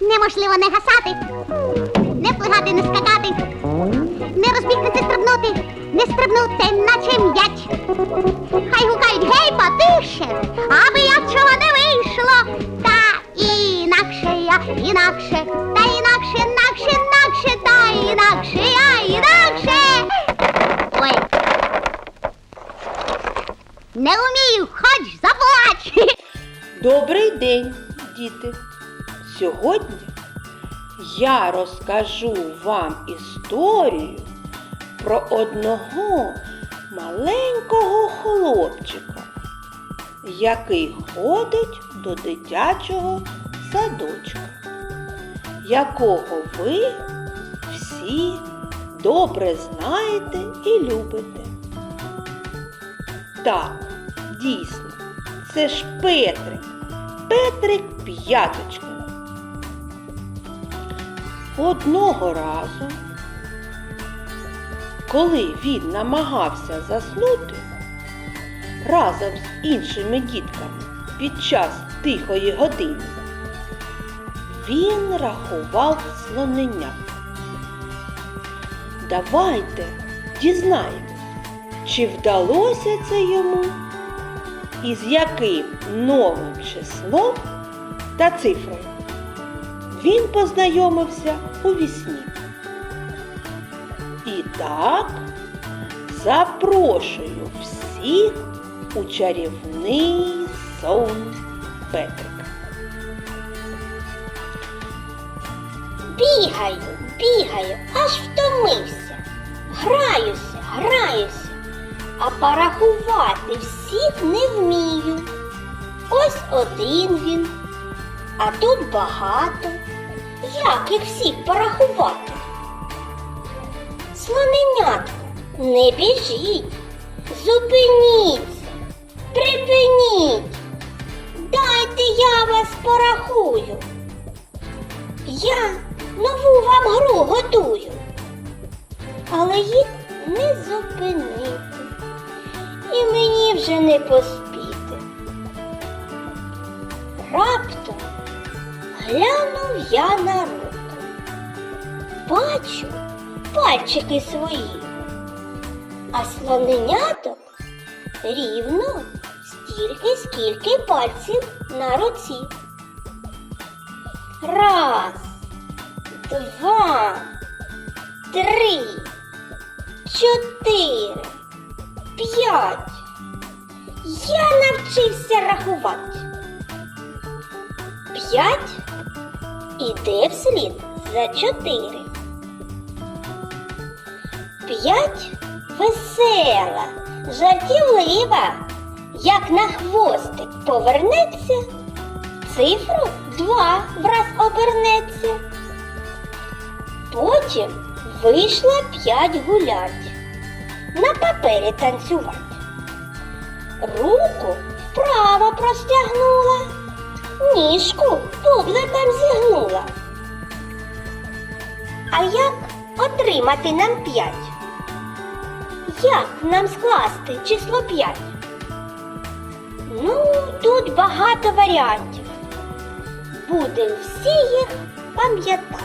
Неможливо не гасати, не плигати, не скакати, не розбігтися стрибнути, не стрибнути, наче м'яч. Хай гукають гей, потише, аби я чого не вийшло. Та інакше я, інакше, та інакше, інакше, інакше, та інакше я, інакше. Ой. Не вмію, хоч заплач. Добрий день, діти! Сьогодні я розкажу вам історію про одного маленького хлопчика, який ходить до дитячого садочка, якого ви всі добре знаєте і любите. Так, дійсно, це ж Петрик. Петрик п'яточка. Одного разу, коли він намагався заснути разом з іншими дітками під час тихої години, він рахував слоненят. Давайте дізнаємось, чи вдалося це йому і з яким новим числом та цифрою він познайомився у вісні. І так запрошую всіх у чарівний сон Петрика. Бігаю, бігаю, аж втомився. Граюся, граюся, а порахувати всіх не вмію. Ось один він, а тут багато. Як їх всіх порахувати? Слоненятко, не біжіть, зупиніться, припиніть. Дайте я вас порахую. Я нову вам гру готую, але їх поспіти. Раптом глянув я на руку. Бачу пальчики свої, а слоненяток рівно стільки, скільки пальців на руці. Раз, два, три, чотири, п'ять. Я навчився рахувати. П'ять іде вслід за чотири. П'ять весела, жартівлива, як на хвостик повернеться, цифру два враз обернеться. Потім вийшла п'ять гулять, на папері танцювати. Руку вправо простягнула, ніжку бубликом зігнула. А як отримати нам п'ять? Як нам скласти число п'ять? Ну, тут багато варіантів. Будемо всі їх пам'ятати.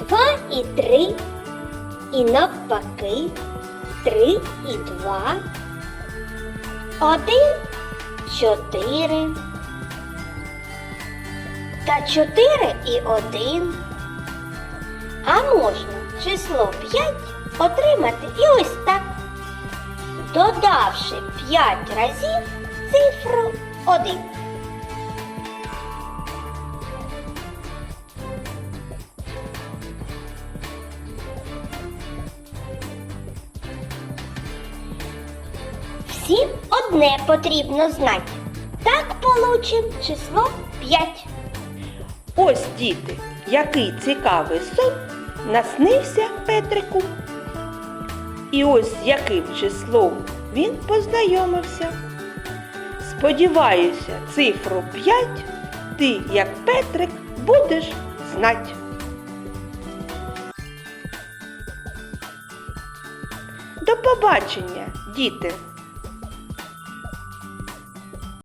Два і три, і навпаки, три і два, один, чотири. Та чотири і один. А можна число п'ять отримати і ось так, додавши п'ять разів цифру один. Всім одне потрібно знати. Так получим число 5. Ось, діти, який цікавий сон наснився Петрику. І ось з яким числом він познайомився. Сподіваюся, цифру 5 ти, як Петрик, будеш знати. До побачення, діти!